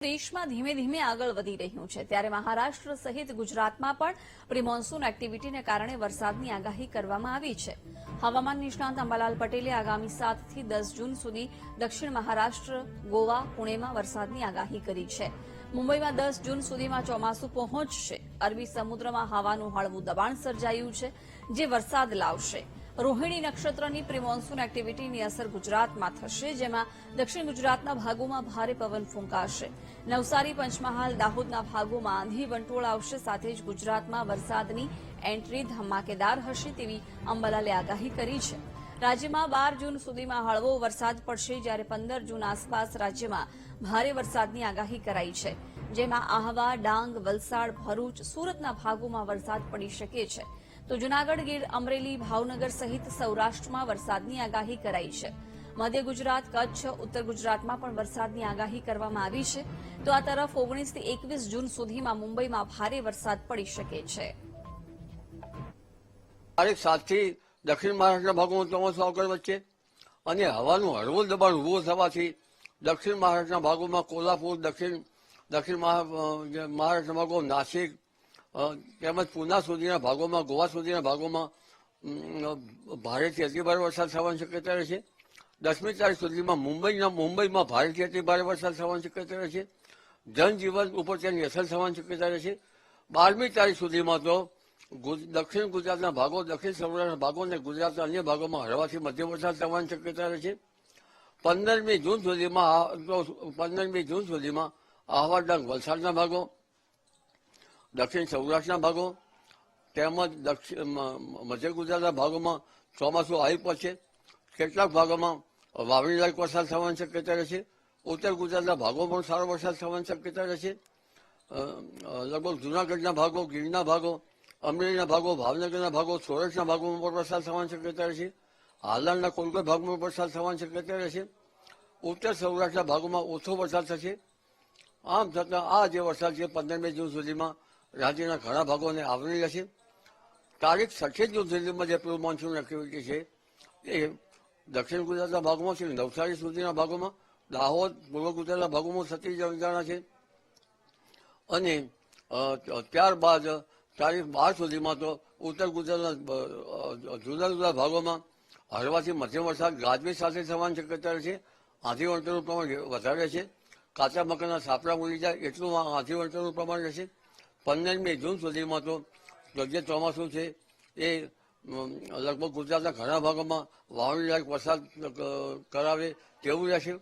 દેશમાં ધીમે ધીમે આગળ વધી રહ્યું છે. ત્યારે મહારાષ્ટ્ર સહિત ગુજરાતમાં પણ પ્રી મોન્સૂન એક્ટિવિટીને કારણે વરસાદની આગાહી કરવામાં આવી છે. હવામાન નિષ્ણાંત અંબાલાલ પટેલે આગામી સાતથી દસ જૂન સુધી દક્ષિણ મહારાષ્ટ્ર, ગોવા, પુણેમાં વરસાદની આગાહી કરી છે. મુંબઈમાં દસ જૂન સુધીમાં ચોમાસું પહોંચશે. અરબી સમુદ્રમાં હવાનું હળવું દબાણ સર્જાયું છે, જે વરસાદ લાવશે. રોહિણી નક્ષત્રની પ્રી મોન્સૂન એક્ટિવિટીની અસર ગુજરાતમાં થશે, જેમાં દક્ષિણ ગુજરાતના ભાગોમાં ભારે પવન ફૂંકાશે. નવસારી, પંચમહાલ, દાહોદના ભાગોમાં આંધી વંટોળ આવશે, સાથે જ ગુજરાતમાં વરસાદની એન્ટ્રી ધમાકેદાર હશે તેવી અંબાલાલે આગાહી કરી છે. રાજ્યમાં બાર જૂન સુધીમાં હળવો વરસાદ પડશે, જ્યારે પંદર જૂન આસપાસ રાજ્યમાં ભારે વરસાદની આગાહી કરાઈ છે. જેમાં આહવા, ડાંગ, વલસાડ, ભરૂચ, સુરતના ભાગોમાં વરસાદ પડી શકે છે. તો જૂનાગઢ, ગીર, અમરેલી, ભાવનગર સહિત સૌરાષ્ટ્રમાં વરસાદની આગાહી કરાઈ છે. મધ્ય ગુજરાત, કચ્છ, ઉત્તર ગુજરાતમાં પણ વરસાદની આગાહી કરવામાં આવી છે. તો આ તરફ ઓગણીસથી એકવીસ જૂન સુધીમાં મુંબઈમાં ભારે વરસાદ પડી શકે છે. તારીખ સાતથી દક્ષિણ મહારાષ્ટ્રના ભાગોમાં ચોમાસું આગળ વચ્ચે અને હવાનું હળવું દબાણ ઊભું થવાથી દક્ષિણ મહારાષ્ટ્રના ભાગોમાં કોલ્હાપુર, દક્ષિણ દક્ષિણ મહારાષ્ટ્રમાં ભાગો નાસિક તેમજ પૂના સુધીના ભાગોમાં, ગોવા સુધીના ભાગોમાં ભારેથી અતિભારે વરસાદ થવાની શક્યતા રહેશે દસમી તારીખ સુધીમાં મુંબઈના, મુંબઈમાં ભારેથી અતિ ભારે વરસાદ થવાની શક્યતા રહેશે જનજીવન ઉપર તેની અસર થવાની શક્યતા રહેશે બારમી તારીખ સુધીમાં તો દક્ષિણ ગુજરાતના ભાગો, દક્ષિણ સૌરાષ્ટ્રના ભાગો અને ગુજરાતના અન્ય ભાગોમાં હળવાથી મધ્યમ વરસાદ થવાની શક્યતા રહેશે પંદરમી જૂન સુધીમાં પંદરમી જૂન સુધીમાં આહવા વલસાડના ભાગો, દક્ષિણ સૌરાષ્ટ્રના ભાગો, તેમજ દક્ષિણ મધ્ય ગુજરાતના ભાગોમાં ચોમાસું આવી પડશે કેટલાક ભાગોમાં વાવણી લાયક વરસાદ થવાની શક્યતા રહેશે ઉત્તર ગુજરાતના ભાગો પણ સારો વરસાદ થવાની શક્યતા રહેશે લગભગ જુનાગઢના ભાગો, ગીરના ભાગો, અમરેલીના ભાગો, ભાવનગરના ભાગો, સોરઠના ભાગોમાં પણ વરસાદ થવાની શક્યતા રહેશે હાલના કોલકાતા ભાગમાં વરસાદ થવાની શક્યતા રહેશે ઉત્તર સૌરાષ્ટ્રના ભાગોમાં ઓછો વરસાદ થશે. આમ છતાં આ જે વરસાદ છે પંદરમી જૂન સુધીમાં રાજ્યના ઘણા ભાગોને આવરી લેશે. તારીખ છઠ્ઠી જૂન સુધીમાં જે પ્રી મોન્સૂન એક્ટિવિટી છે, એ દક્ષિણ ગુજરાતના ભાગોમાં છે, નવસારી સુધીના ભાગોમાં, દાહોદ, પૂર્વ ગુજરાતના ભાગોમાં સતી જણાય છે. અને ત્યારબાદ તારીખ બાર સુધીમાં તો ઉત્તર ગુજરાતના જુદા જુદા ભાગોમાં હળવાથી મધ્યમ વરસાદ, ગાજવીજ સાથે થવાની શક્યતા રહેશે આંધી વળતરનું પ્રમાણ વધારે છે. કાચા મકાનના સાપડા ઉડી જાય, એટલું આ આંધી વળતરનું પ્રમાણ રહેશે. પંદરમી જૂન સુધીમાં તો જે ચોમાસું છે. એ લગભગ ગુજરાતના ઘણા ભાગોમાં વાવણી લાયક વરસાદ કરાવે તેવું રહેશે.